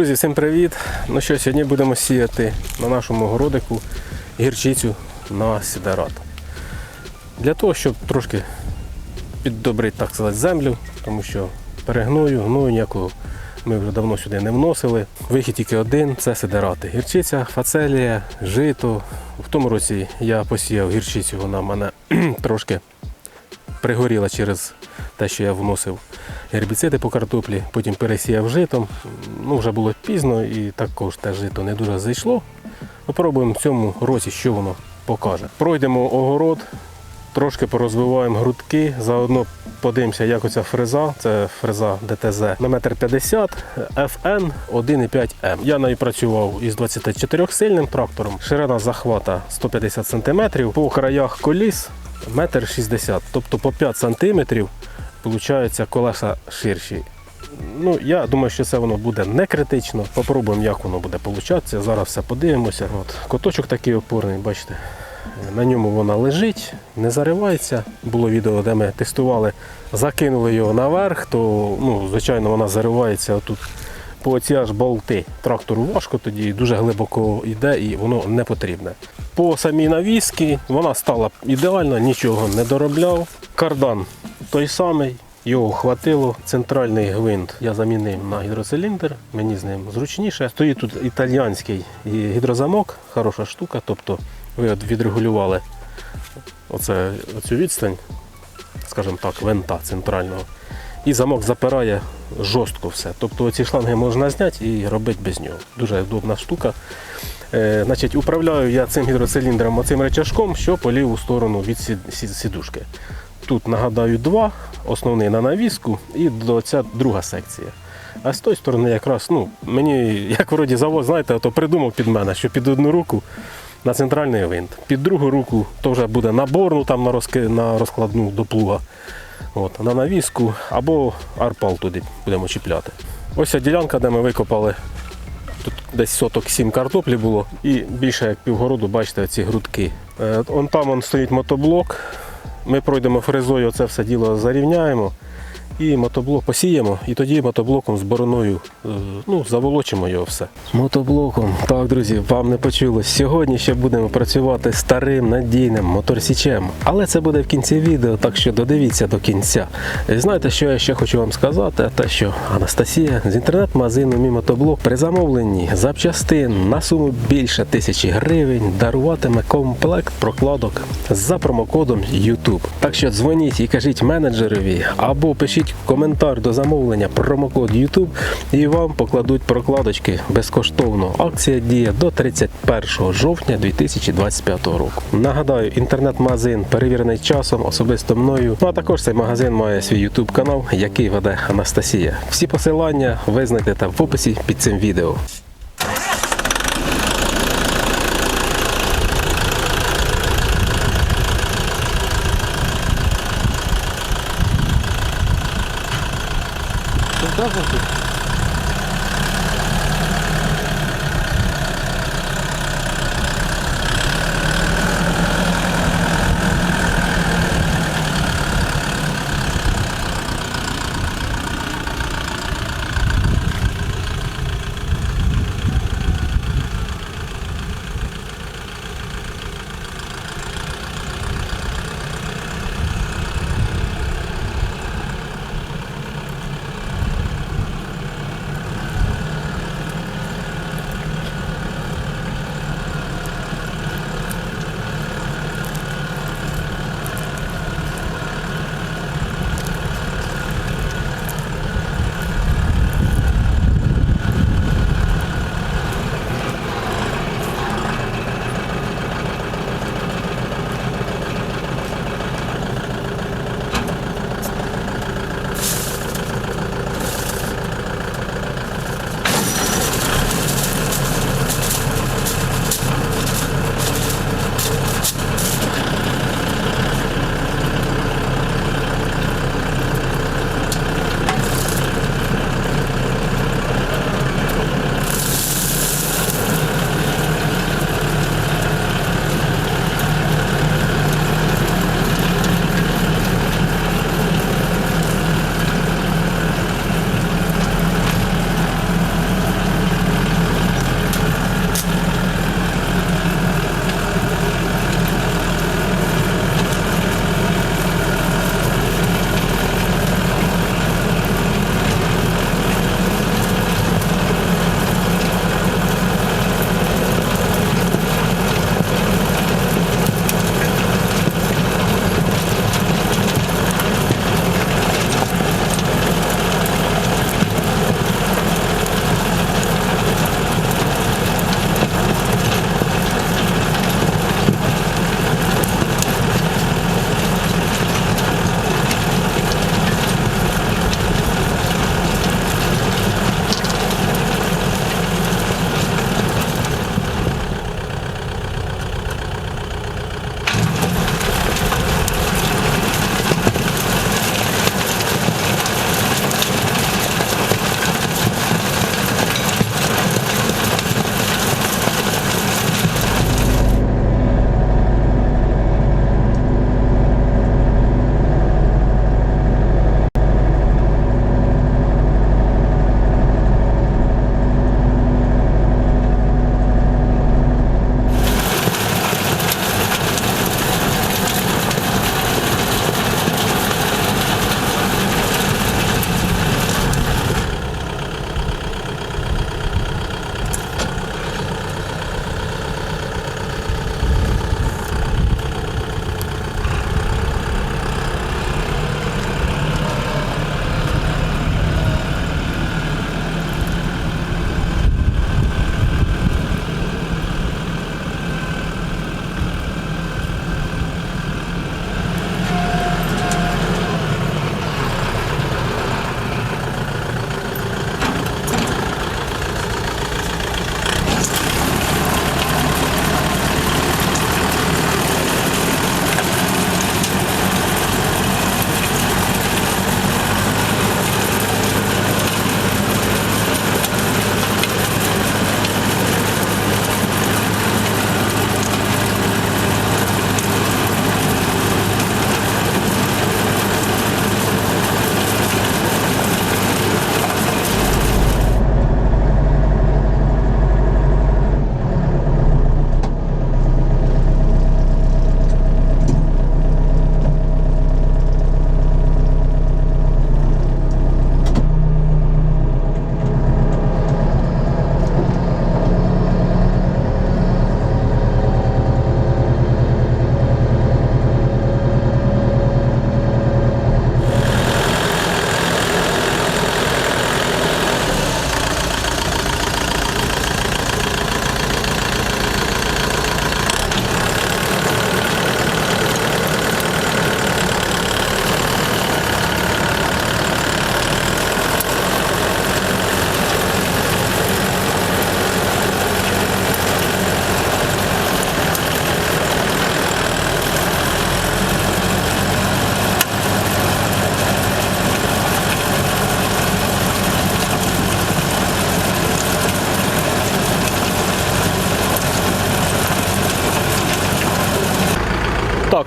Друзі, всім привіт! Ну що, сьогодні будемо сіяти на нашому городику гірчицю на сідерат. Для того, щоб трошки піддобрити, так сказати, землю, тому що перегною, гною ніякого ми вже давно сюди не вносили. Вихід тільки один це сидерати. Гірчиця, фацелія, жито. В тому році я посіяв гірчицю, вона мене трошки пригоріла через те, що я вносив гербіциди по картоплі, потім пересіяв житом. Ну, вже було пізно і також те жито не дуже зайшло. Попробуємо в цьому році, що воно покаже. Пройдемо огород, трошки порозвиваємо грудки, заодно подивимося, як оця фреза, це фреза ДТЗ на метр 50 FN 1,5М. Я нею працював із 24 сильним трактором. Ширина захвата 150 см, по краях коліс метр 60 тобто по 5 см виходить колеса ширші. Ну, я думаю, що це воно буде не критично. Попробуємо, як воно буде получатися. Зараз все подивимося. От. Коточок такий опорний, бачите. На ньому вона лежить, не заривається. Було відео, де ми тестували, закинули його наверх, то ну, звичайно вона заривається отут по ці аж болти. Трактору важко тоді, дуже глибоко йде і воно не потрібне. По самій навіски вона стала ідеально, нічого не доробляв. Кардан той самий. Його хватило, центральний гвинт я замінив на гідроциліндр, мені з ним зручніше. Стоїть тут італіянський гідрозамок, хороша штука, тобто ви відрегулювали оце, оцю відстань, скажімо так, винта центрального. І замок запирає жорстко все. Тобто ці шланги можна зняти і робити без нього. Дуже удобна штука. Е, значить, управляю я цим гідроциліндром, оцим речашком, що по ліву сторону від сід- сід- сідушки. Тут нагадаю два, основний на навіску і ця друга секція. А з тої сторони якраз, ну, мені, як вроді завод, знаєте, то придумав під мене, що під одну руку на центральний винт. Під другу руку то вже буде наборну там на, розки, на розкладну до плуга. От, на навіску або арпал туди будемо чіпляти. Ось ця ділянка, де ми викопали. Тут десь соток сім картоплі було і більше як півгороду, бачите, ці грудки. Е, Он там он стоїть мотоблок. Ми пройдемо фрезою, це все діло зарівняємо і мотоблок посіємо, і тоді мотоблоком з бороною е, ну, заволочимо його все. Мотоблоком, так, друзі, вам не почулось. Сьогодні ще будемо працювати старим надійним моторсічем. Але це буде в кінці відео, так що додивіться до кінця. Знаєте, що я ще хочу вам сказати? Те, що Анастасія з інтернет-магазину Мій мотоблок при замовленні запчастин на суму більше тисячі гривень даруватиме комплект прокладок за промокодом YouTube. Так що дзвоніть і кажіть менеджерові або пишіть коментар до замовлення промокод YouTube і вам покладуть прокладочки безкоштовно. Акція діє до 31 жовтня 2025 року. Нагадаю, інтернет-магазин перевірений часом, особисто мною. Ну а також цей магазин має свій YouTube канал, який веде Анастасія. Всі посилання ви знайдете в описі під цим відео. Só você.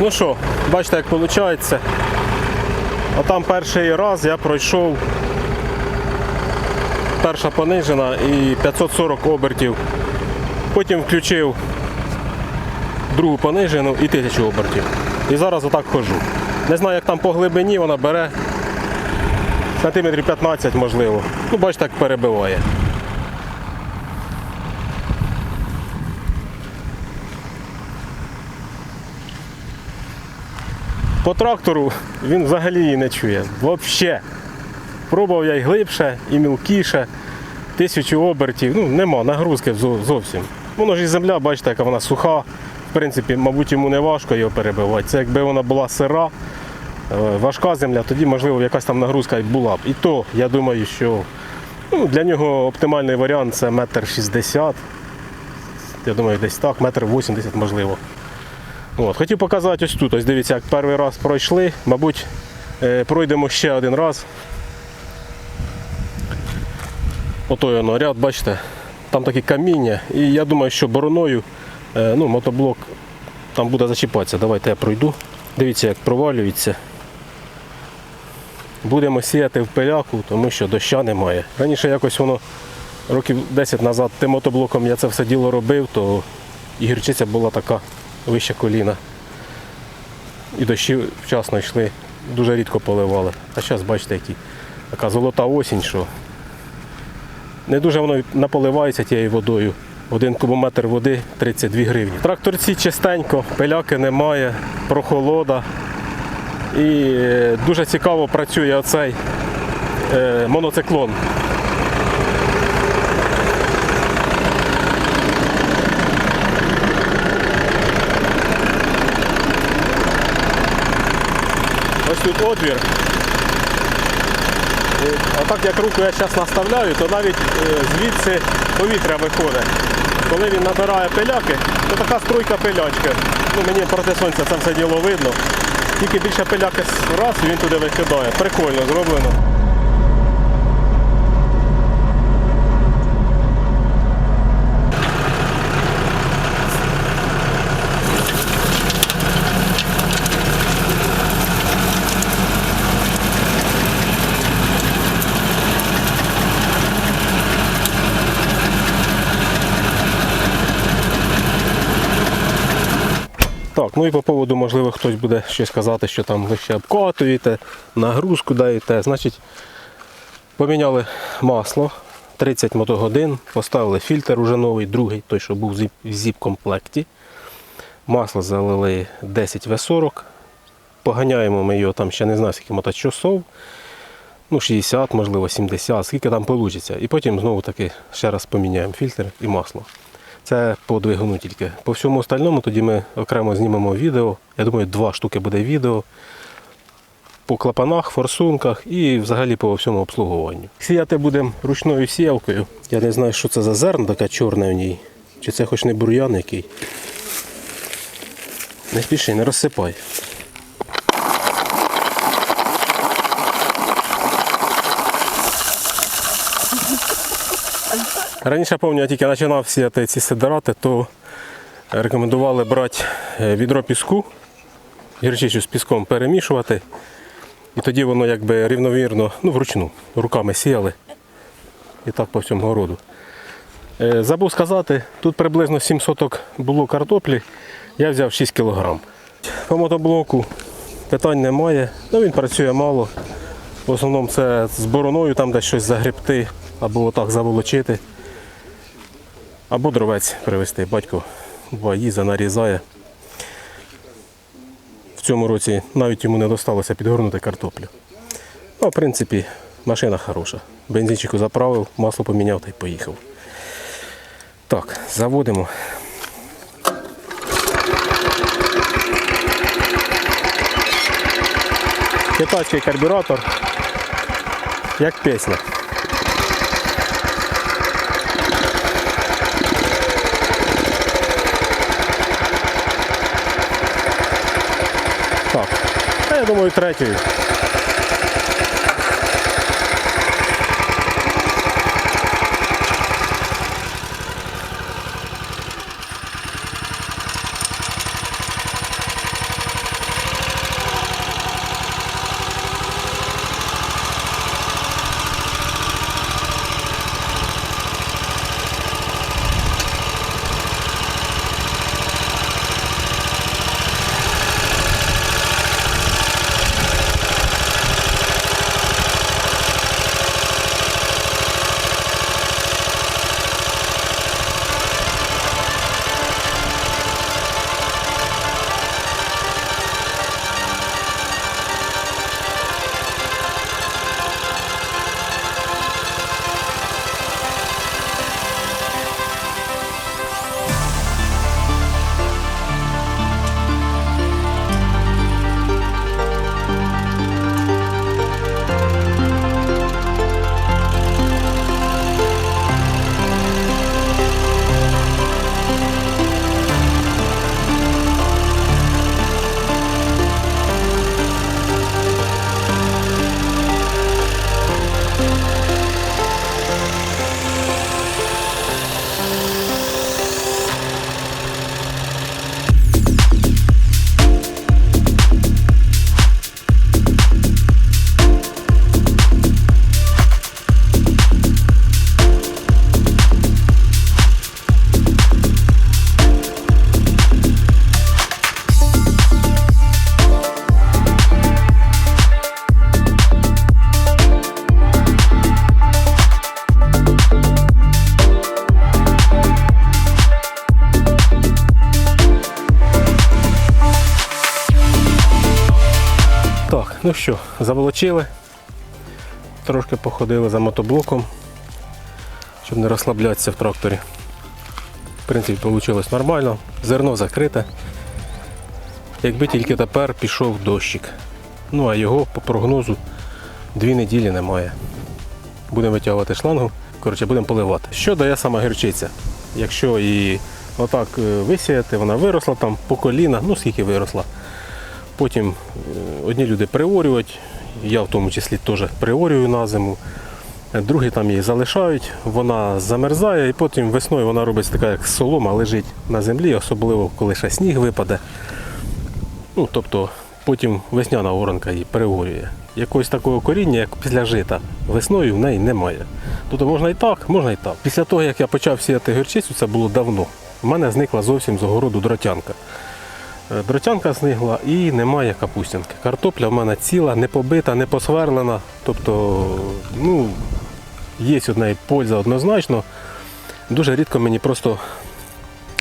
Ну що, бачите, як виходить. А там перший раз я пройшов перша понижена і 540 обертів. Потім включив другу понижену і 1000 обертів. І зараз отак хожу. Не знаю, як там по глибині вона бере. Сантиметрів 15 можливо. Ну, бачите, як перебиває. По трактору він взагалі її не чує. Взагалі. Пробував я й глибше, і мілкіше, тисячу обертів. Ну, нема, нагрузки зовсім. Воно ж і земля, бачите, яка вона суха. В принципі, мабуть, йому не важко його перебивати. Це якби вона була сира, е, важка земля, тоді, можливо, якась там нагрузка була б. І то, я думаю, що ну, для нього оптимальний варіант це метр шістдесят. Я думаю, десь так, метр вісімдесят можливо. От, хотів показати ось тут. Ось дивіться, як перший раз пройшли. Мабуть, е, пройдемо ще один раз. Отой воно ряд, бачите, там такі каміння. І я думаю, що бороною е, ну, мотоблок там буде зачіпатися. Давайте я пройду. Дивіться, як провалюється. Будемо сіяти в пиляку, тому що доща немає. Раніше якось воно років 10 назад тим мотоблоком я це все діло робив, то і гірчиця була така вище коліна. І дощі вчасно йшли, дуже рідко поливали. А зараз бачите, які така золота осінь, що не дуже воно наполивається тією водою. Один кубометр води 32 гривні. Тракторці чистенько, пиляки немає, прохолода. І е, дуже цікаво працює оцей е, моноциклон. Ось тут отвір. А Отак як руку я зараз наставляю, то навіть е, звідси повітря виходить. Коли він набирає пиляки, то така струйка пилячки. Ну, мені проти сонця це все діло видно. Тільки більше пиляки раз і він туди викидає. Прикольно зроблено. Так, ну і по поводу, можливо, хтось буде щось казати, що там ви ще обкатуєте, нагрузку даєте. Значить, поміняли масло 30 мотогодин, поставили фільтр уже новий, другий, той, що був в зіп- в зіп-комплекті. Масло залили 10 В40. Поганяємо ми його там ще не знаю, скільки моточасов. Ну, 60, можливо, 70, скільки там вийде. І потім знову таки ще раз поміняємо фільтр і масло. Це по двигуну тільки. По всьому остальному тоді ми окремо знімемо відео. Я думаю, два штуки буде відео. По клапанах, форсунках і взагалі по всьому обслуговуванню. Сіяти будемо ручною сіялкою. Я не знаю, що це за зерно таке чорне в ній. Чи це хоч не бур'ян який. Не спіши, не розсипай. Раніше пам'ятаю, я тільки починав сіяти ці сидорати, то рекомендували брати е, відро піску, гірчицю з піском перемішувати. І тоді воно якби рівновірно, ну вручну, руками сіяли. І так по всьому городу. Е, Забув сказати, тут приблизно 7 соток було картоплі, я взяв 6 кг. По мотоблоку питань немає, ну він працює мало. В основному це з бороною там десь щось загребти або отак заволочити. Або дровець привезти. Батько їздить, нарізає. В цьому році навіть йому не досталося підгорнути картоплю. Ну, в принципі, машина хороша. Бензинчику заправив, масло поміняв та й поїхав. Так, заводимо. Китайський карбюратор, як пісня. Я думаю, третій. Так, ну що, заволочили. Трошки походили за мотоблоком, щоб не розслаблятися в тракторі. В принципі, вийшло нормально. Зерно закрите. Якби тільки тепер пішов дощик. Ну а його по прогнозу дві неділі немає. Будемо витягувати шлангу, коротше, будемо поливати. Що дає сама гірчиця? Якщо її отак е, висіяти, вона виросла там по коліна, ну скільки виросла. Потім е, одні люди приорюють, я в тому числі теж приорюю на зиму. Другі там її залишають, вона замерзає і потім весною вона робиться така, як солома, лежить на землі, особливо коли ще сніг випаде. Ну, тобто потім весняна оранка її перегорює. Якогось такого коріння, як після жита, весною в неї немає. Тобто можна і так, можна і так. Після того, як я почав сіяти гірчицю, це було давно. В мене зникла зовсім з огороду дротянка. Е, Дротянка зникла і немає капустянки. Картопля в мене ціла, не побита, не посверлена. Тобто, ну, є від неї польза однозначно. Дуже рідко мені просто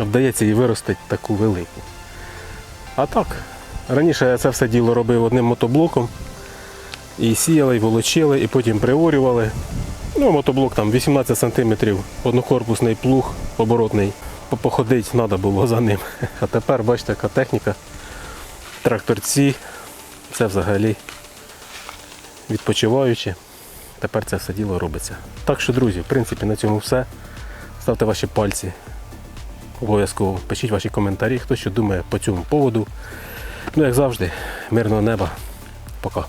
вдається її виростити таку велику. А так, раніше я це все діло робив одним мотоблоком. І сіяли, і волочили, і потім приорювали. Ну, мотоблок там 18 см, однокорпусний плуг оборотний. По- Походити треба було за ним. А тепер, бачите, яка техніка. Тракторці. Це взагалі відпочиваючи. Тепер це все діло робиться. Так що, друзі, в принципі, на цьому все. Ставте ваші пальці. Обов'язково пишіть ваші коментарі, хто що думає по цьому поводу. Ну, як завжди, мирного неба. Пока.